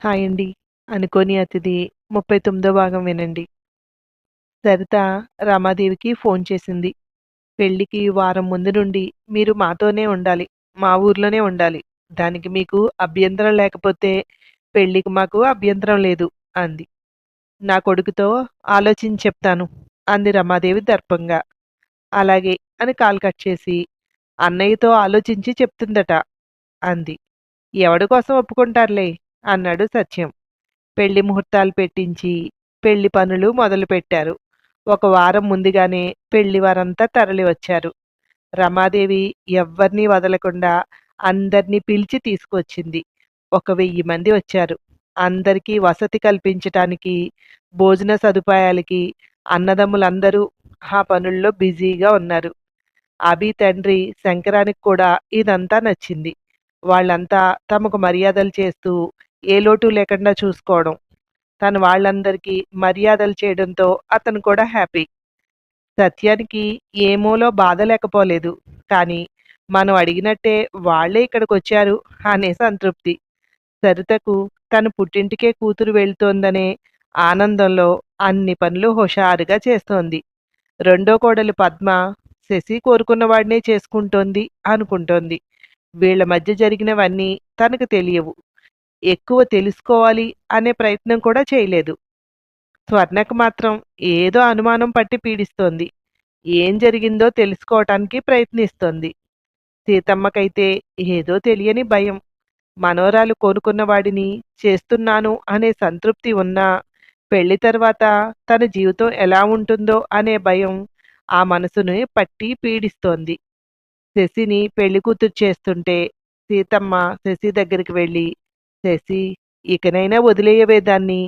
Hi అండి. అనుకోని అతిథి 39 భాగం వినండి. సరిత రమాదేవికి ఫోన్ చేసింది. పెళ్ళికి వారం ముందు నుండి మీరు మాతోనే ఉండాలి. మా ఊర్లోనే ఉండాలి. దానికి మీకు అభ్యంతరం లేకపోతే పెళ్ళికి మాకు అభ్యంతరం లేదు అంది. నా కొడుకుతో ఆలోచించి చెప్తాను అంది రమాదేవి దర్పంగా. అలాగే అని కాల్ కట్ చేసి అన్నయ్యతో ఆలోచించి చెప్తుందట అంది. ఎవడి కోసం ఒప్పుకుంటారులే అన్నాడు సత్యం. పెళ్ళి ముహూర్తాలు పెట్టించి పెళ్ళి పనులు మొదలుపెట్టారు. ఒక వారం ముందుగానే పెళ్ళి వారంతా తరలి వచ్చారు. రమాదేవి ఎవ్వరినీ వదలకుండా అందర్నీ పిలిచి తీసుకువచ్చింది ఒక వెయ్యి మంది వచ్చారు. అందరికీ వసతి కల్పించటానికి, భోజన సదుపాయాలకి అన్నదమ్ములందరూ ఆ పనుల్లో బిజీగా ఉన్నారు. అభి తండ్రి శంకరానికి కూడా ఇదంతా నచ్చింది. వాళ్ళంతా తమకు మర్యాదలు చేస్తూ ఏ లోటు లేకుండా చూసుకోవడం. తను వాళ్ళందరికీ మర్యాదలు చేయడంతో అతను కూడా హ్యాపీ. సత్యానికి ఏమోలో బాధ లేకపోలేదు. కానీ మనం అడిగినట్టే వాళ్ళే ఇక్కడికొచ్చారు అనే సంతృప్తి. సరితకు తన పుట్టింటికే కూతురు వెళ్తోందనే ఆనందంలో అన్ని పనులు హుషారుగా చేస్తోంది. రెండో కోడలు పద్మ శశి కోరుకున్నవాడినే చేసుకుంటోంది అనుకుంటోంది. వీళ్ళ మధ్య జరిగినవన్నీ తనకు తెలియవు. ఎక్కువ తెలుసుకోవాలి అనే ప్రయత్నం కూడా చేయలేదు. స్వర్ణకు మాత్రం ఏదో అనుమానం పట్టి పీడిస్తోంది. ఏం జరిగిందో తెలుసుకోవటానికి ప్రయత్నిస్తోంది. సీతమ్మకైతే ఏదో తెలియని భయం. మనోరాలు కోరుకున్న వాడిని చేస్తున్నాను అనే సంతృప్తి ఉన్నా పెళ్ళి తర్వాత తన జీవితం ఎలా ఉంటుందో అనే భయం ఆ మనసును పట్టి పీడిస్తోంది. శశిని పెళ్ళి కూతురు చేస్తుంటే సీతమ్మ శశి దగ్గరికి వెళ్ళి శశి ఇకనైనా వదిలేయవే దాన్ని.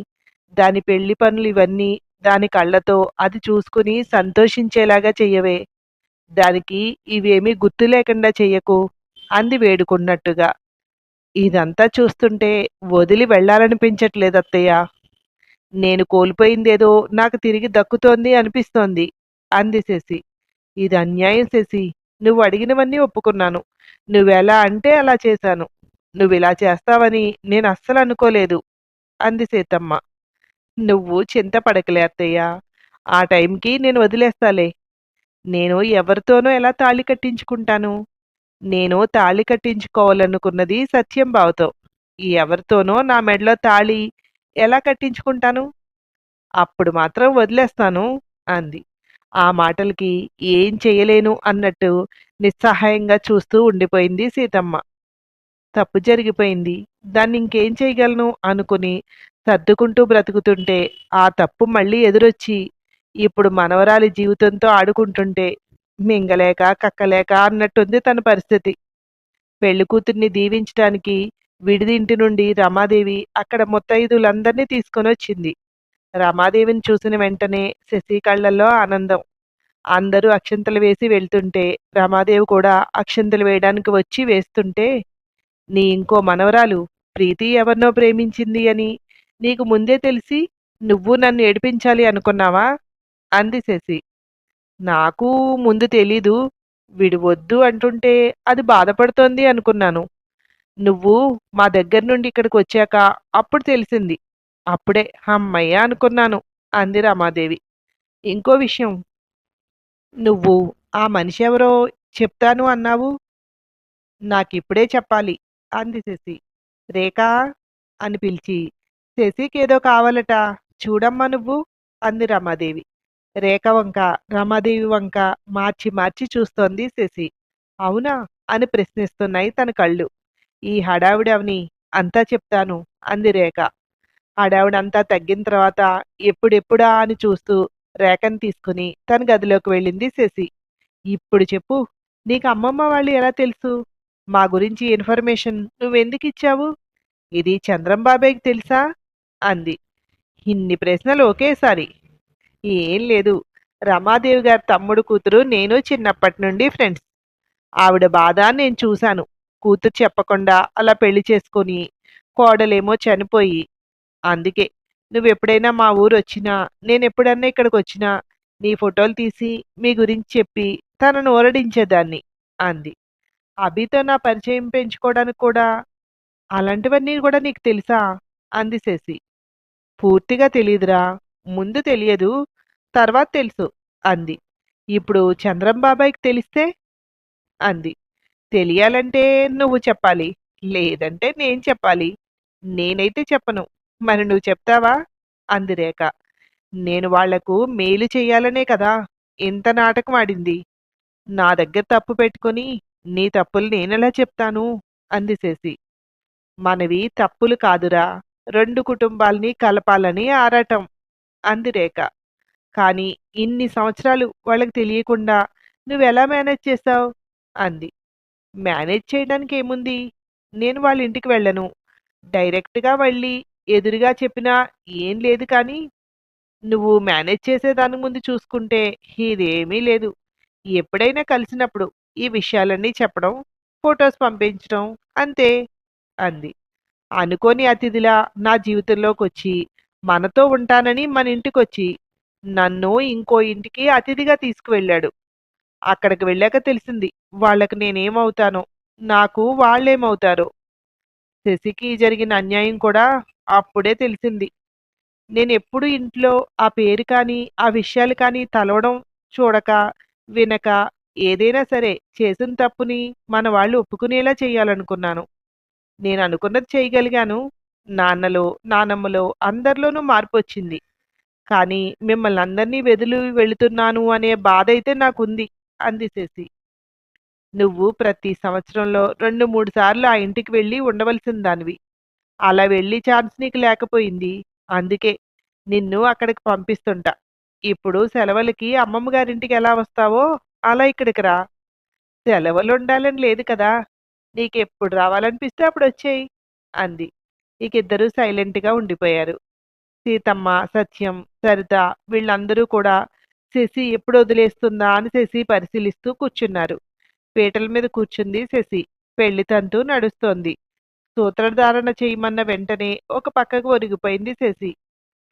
దాని పెళ్ళి పనులు ఇవన్నీ దాని కళ్ళతో అది చూసుకుని సంతోషించేలాగా చెయ్యవే. దానికి ఇవేమీ గుర్తు లేకుండా చెయ్యకు అంది వేడుకున్నట్టుగా. ఇదంతా చూస్తుంటే వదిలి వెళ్ళాలనిపించట్లేదత్తయ్య. నేను కోల్పోయిందేదో నాకు తిరిగి దక్కుతోంది అనిపిస్తోంది అంది శశి. ఇది అన్యాయం శశి. నువ్వు అడిగినవన్నీ ఒప్పుకున్నాను. నువ్వెలా అంటే అలా చేశాను. నువ్విలా చేస్తావని నేను అస్సలు అనుకోలేదు అంది సీతమ్మ. నువ్వు చింతపడకలే అత్తయ్య. ఆ టైంకి నేను వదిలేస్తాలే. నేను ఎవరితోనో ఎలా తాళి కట్టించుకుంటాను? నేను తాళి కట్టించుకోవాలనుకున్నది సత్యం బావతో. ఎవరితోనో నా మెడలో తాళి ఎలా కట్టించుకుంటాను? అప్పుడు మాత్రం వదిలేస్తాను అంది. ఆ మాటలకి ఏం చేయలేను అన్నట్టు నిస్సహాయంగా చూస్తూ ఉండిపోయింది సీతమ్మ. తప్పు జరిగిపోయింది. దాన్ని ఇంకేం చేయగలను అనుకుని సర్దుకుంటూ బ్రతుకుతుంటే ఆ తప్పు మళ్ళీ ఎదురొచ్చి ఇప్పుడు మనవరాలి జీవితంతో ఆడుకుంటుంటే మింగలేక కక్కలేక అన్నట్టుంది తన పరిస్థితి. పెళ్ళి కూతుర్ని దీవించటానికి విడిదింటి నుండి రమాదేవి అక్కడ ముతైదులందరిని తీసుకొని వచ్చింది రమాదేవిని చూసిన వెంటనే శశి కళ్ళల్లో ఆనందం. అందరూ అక్షంతలు వేసి వెళ్తుంటే రమాదేవి కూడా అక్షంతలు వేయడానికి వచ్చి వేస్తుంటే నీ ఇంకో మనవరాలు ప్రీతి ఎవరినో ప్రేమించింది అని నీకు ముందే తెలిసి నువ్వు నన్ను ఏడిపించాలి అనుకున్నావా అంది శశి. నాకు ముందు తెలీదు. విడివద్దు అంటుంటే అది బాధపడుతోంది అనుకున్నాను. నువ్వు మా దగ్గర నుండి ఇక్కడికి వచ్చాక అప్పుడు తెలిసింది. అప్పుడే అమ్మయ్య అనుకున్నాను అంది రమాదేవి. ఇంకో విషయం నువ్వు ఆ మనిషి ఎవరో చెప్తాను అన్నావు. నాకిప్పుడే చెప్పాలి అంది శశి. రేఖా అని పిలిచి శశికేదో కావాలట చూడమ్మా నువ్వు అంది రమాదేవి. రేఖ వంక రమాదేవి వంక మార్చి మార్చి చూస్తోంది శశి. అవునా అని ప్రశ్నిస్తున్నాయి తన కళ్ళు. ఈ హడావిడవని అంతా చెప్తాను అంది రేఖ. హడావిడంతా తగ్గిన తర్వాత ఎప్పుడెప్పుడా అని చూస్తూ రేఖను తీసుకుని తన గదిలోకి వెళ్ళింది శశి. ఇప్పుడు చెప్పు నీకు అమ్మమ్మ వాళ్ళు ఎలా తెలుసు? మా గురించి ఇన్ఫర్మేషన్ నువ్వెందుకిచ్చావు? ఇది చంద్రంబాబాయ్కి తెలుసా? అంది. ఇన్ని ప్రశ్నలు ఒకేసారి. ఏం లేదు. రమాదేవి గారి తమ్ముడు కూతురు నేను చిన్నప్పటి నుండి ఫ్రెండ్స్. ఆవిడ బాధ నేను చూశాను. కూతురు చెప్పకుండా అలా పెళ్ళి చేసుకొని కోడలేమో చనిపోయి. అందుకే నువ్వెప్పుడైనా మా ఊరు వచ్చినా నేనెప్పుడన్నా ఇక్కడికొచ్చినా నీ ఫోటోలు తీసి మీ గురించి చెప్పి తనను ఓరడించేదాన్ని అంది. అభితో నా పరిచయం పెంచుకోవడానికి కూడా అలాంటివన్నీ కూడా నీకు తెలుసా? అంది శశి పూర్తిగా తెలియదురా ముందు తెలియదు తర్వాత తెలుసు అంది. ఇప్పుడు చంద్రం బాబాయ్కి తెలిస్తే? అంది. తెలియాలంటే నువ్వు చెప్పాలి లేదంటే నేను చెప్పాలి. నేనైతే చెప్పను. మరి నువ్వు చెప్తావా? అంది రేఖ. నేను వాళ్ళకు మేలు చెయ్యాలనే కదా ఇంత నాటకం ఆడింది. నా దగ్గర తప్పు పెట్టుకొని నీ తప్పులు నేనెలా చెప్తాను? అంది శశి. మనవి తప్పులు కాదురా. రెండు కుటుంబాల్ని కలపాలని ఆరాటం అంది రేఖ. కానీ ఇన్ని సంవత్సరాలు వాళ్ళకి తెలియకుండా నువ్వెలా మేనేజ్ చేశావు అంది. మేనేజ్ చేయడానికి ఏముంది నేను వాళ్ళ ఇంటికి వెళ్ళను. డైరెక్ట్గా వెళ్ళి ఎదురుగా చెప్పినా ఏం లేదు కానీ నువ్వు మేనేజ్ చేసేదాని ముందు చూసుకుంటే ఇదేమీ లేదు. ఎప్పుడైనా కలిసినప్పుడు ఈ విషయాలన్నీ చెప్పడం ఫొటోస్ పంపించడం అంతే అంది. అనుకోని అతిథిలా నా జీవితంలోకి వచ్చి మనతో ఉంటానని మన ఇంటికొచ్చి నన్ను ఇంకో ఇంటికి అతిథిగా తీసుకువెళ్ళాడు. అక్కడికి వెళ్ళాక తెలిసింది వాళ్ళకి నేనేమవుతానో నాకు వాళ్ళేమవుతారో. శశికి జరిగిన అన్యాయం కూడా అప్పుడే తెలిసింది. నేను ఎప్పుడు ఇంట్లో ఆ పేరు కానీ ఆ విషయాలు కానీ తలవడం చూడక వినక ఏదైనా సరే చేసిన తప్పుని మన వాళ్ళు ఒప్పుకునేలా చేయాలనుకున్నాను. నేను అనుకున్నది చేయగలిగాను. నాన్నలో నానమ్మలో అందరిలోనూ మార్పు వచ్చింది. కానీ మిమ్మల్ని అందరినీ వెదిలి వెళుతున్నాను అనే బాధ అయితే నాకుంది అంది శశి నువ్వు ప్రతి సంవత్సరంలో రెండు మూడు సార్లు ఆ ఇంటికి వెళ్ళి ఉండవలసిన దానివి అలా వెళ్ళి ఛాన్స్ నీకు లేకపోయింది. అందుకే నిన్ను అక్కడికి పంపిస్తుంటా. ఇప్పుడు సెలవులకి అమ్మమ్మ గారింటికి ఎలా వస్తావో అలా ఇక్కడికి రా. సెలవులు ఉండాలని లేదు కదా. నీకెప్పుడు రావాలనిపిస్తే అప్పుడు వచ్చేయి అంది. ఇకిద్దరూ సైలెంట్గా ఉండిపోయారు. సీతమ్మ సత్యం సరిత వీళ్ళందరూ కూడా శశి ఎప్పుడు వదిలేస్తుందా అని శశి పరిశీలిస్తూ కూర్చున్నారు. పీటల మీద కూర్చుంది శశి. పెళ్ళి తంతు నడుస్తోంది. సూత్రధారణ చేయమన్న వెంటనే ఒక పక్కకు ఒరిగిపోయింది శశి.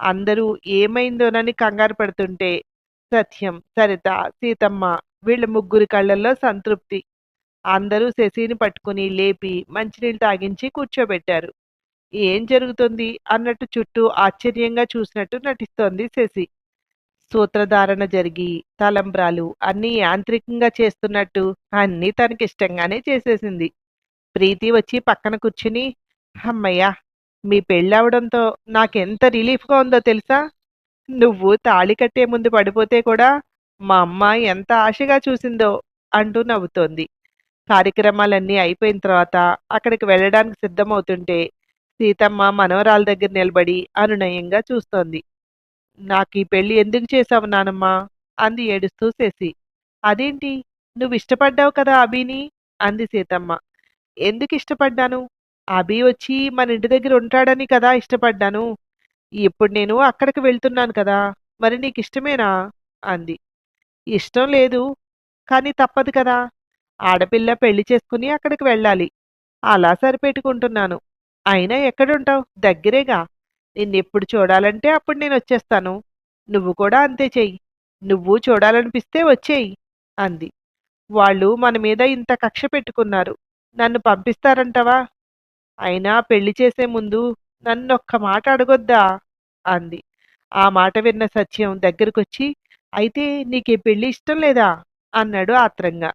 అందరూ ఏమైందోనని కంగారు పడుతుంటే సత్యం సరిత సీతమ్మ వీళ్ళ ముగ్గురి కళ్ళల్లో సంతృప్తి. అందరూ శశిని పట్టుకుని లేపి మంచినీళ్ళు తాగించి కూర్చోబెట్టారు. ఏం జరుగుతుంది అన్నట్టు చుట్టూ ఆశ్చర్యంగా చూసినట్టు నటిస్తోంది శశి. సూత్రధారణ జరిగి తలంబ్రాలు అన్నీ యాంత్రికంగా చేస్తున్నట్టు అన్నీ తనకిష్టంగానే చేసేసింది. ప్రీతి వచ్చి పక్కన కూర్చుని అమ్మయ్యా మీ పెళ్ళవడంతో నాకెంత రిలీఫ్గా ఉందో తెలుసా? నువ్వు తాళి కట్టే ముందు పడిపోతే కూడా మా అమ్మ ఎంత ఆశగా చూసిందో అంటూ నవ్వుతోంది. కార్యక్రమాలన్నీ అయిపోయిన తర్వాత అక్కడికి వెళ్ళడానికి సిద్ధమవుతుంటే సీతమ్మ మనవరాల దగ్గర నిలబడి అనునయంగా చూస్తోంది. నాకు ఈ పెళ్ళి ఎందుకు చేశావు నానమ్మా? అంది ఏడుస్తూ శశి. అదేంటి? నువ్వు ఇష్టపడ్డావు కదా అభిని? అంది సీతమ్మ. ఎందుకు ఇష్టపడ్డాను? అభి వచ్చి మన ఇంటి దగ్గర ఉంటాడని కదా ఇష్టపడ్డాను. ఇప్పుడు నేను అక్కడికి వెళ్తున్నాను కదా మరి నీకు ఇష్టమేనా అంది. ఇష్టం లేదు కానీ తప్పదు కదా. ఆడపిల్ల పెళ్ళి చేసుకుని అక్కడికి వెళ్ళాలి. అలా సరిపెట్టుకుంటున్నాను. అయినా ఎక్కడుంటావు? దగ్గరేగా. నిన్నెప్పుడు చూడాలంటే అప్పుడు నేను వచ్చేస్తాను. నువ్వు కూడా అంతే చెయ్యి. నువ్వు చూడాలనిపిస్తే వచ్చేయి అంది. వాళ్ళు మన మీద ఇంత కక్ష పెట్టుకున్నారు. నన్ను పంపిస్తారంటవా? అయినా పెళ్ళి చేసే ముందు నన్నొక్క మాట అడగొద్దా? అంది. ఆ మాట విన్న సత్యం దగ్గరకొచ్చి అయితే నీకు ఈ పెళ్ళి ఇష్టం లేదా? అన్నాడు ఆత్రంగా.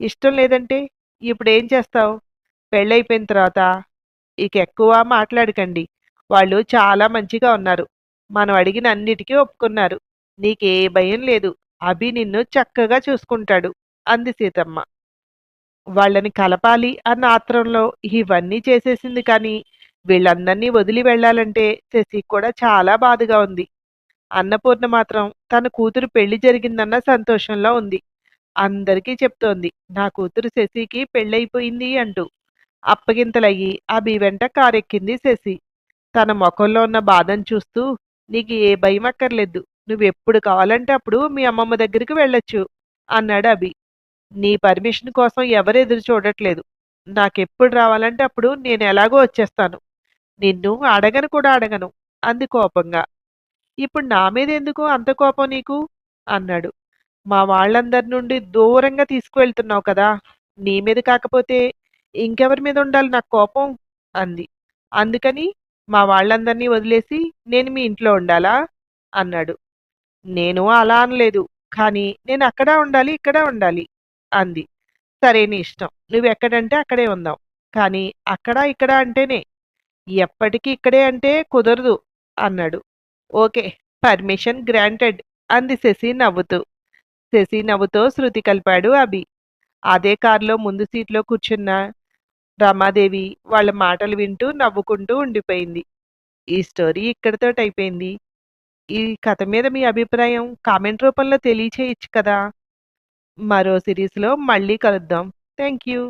ఇష్టం లేదంటే ఇప్పుడేం చేస్తావు? పెళ్ళైపోయిన తర్వాత ఇక ఎక్కువ మాట్లాడకండి. వాళ్ళు చాలా మంచిగా ఉన్నారు. మనం అడిగిన అన్నిటికీ ఒప్పుకున్నారు. నీకే భయం లేదు. అభి నిన్ను చక్కగా చూసుకుంటాడు. అంది సీతమ్మ. వాళ్ళని కలపాలి అన్న ఆత్రంలో ఇవన్నీ చేసేసింది కానీ వీళ్ళందరినీ వదిలి వెళ్ళాలంటే శశి కూడా చాలా బాధగా ఉంది. అన్నపూర్ణ మాత్రం తన కూతురు పెళ్ళి జరిగిందన్న సంతోషంలో ఉంది. అందరికీ చెప్తోంది నా కూతురు శశికి పెళ్ళైపోయింది అంటూ. అప్పగింతలయ్యి అభి వెంట కారెక్కింది శశి. తన ముఖంలో ఉన్న బాధను చూస్తూ నీకు ఏ భయం అక్కర్లేదు నువ్వెప్పుడు కావాలంటే అప్పుడు మీ అమ్మమ్మ దగ్గరికి వెళ్ళొచ్చు అన్నాడు అభి. నీ పర్మిషన్ కోసం ఎవరు ఎదురు చూడట్లేదు. నాకెప్పుడు రావాలంటే అప్పుడు నేను ఎలాగో వచ్చేస్తాను. నిన్ను అడగను కూడా అడగను. అంది కోపంగా. ఇప్పుడు నా మీద ఎందుకు అంత కోపం నీకు? అన్నాడు. మా వాళ్ళందరి నుండి దూరంగా తీసుకువెళ్తున్నావు కదా. నీ మీద కాకపోతే ఇంకెవరి మీద ఉండాలి నాకు కోపం? అంది. అందుకని మా వాళ్ళందరినీ వదిలేసి నేను మీ ఇంట్లో ఉండాలా? అన్నాడు. నేను అలా అనలేదు. కానీ నేను అక్కడ ఉండాలి ఇక్కడ ఉండాలి. అంది. సరే నీ ఇష్టం. నువ్వు ఎక్కడంటే అక్కడే ఉందాం కానీ అక్కడ ఇక్కడ అంటేనే. ఎప్పటికీ ఇక్కడే అంటే కుదరదు అన్నాడు. ఓకే పర్మిషన్ గ్రాంటెడ్ అంది శశి నవ్వుతూ. శశి నవ్వుతో శృతి కలిపాడు అభి. అదే కారులో ముందు సీట్లో కూర్చున్న రమాదేవి వాళ్ళ మాటలు వింటూ నవ్వుకుంటూ ఉండిపోయింది. ఈ స్టోరీ ఇక్కడితో అయిపోయింది. ఈ కథ మీద మీ అభిప్రాయం కామెంట్ రూపంలో తెలియచేయచ్చు కదా. మరో సిరీస్లో మళ్ళీ కలుద్దాం. Thank you.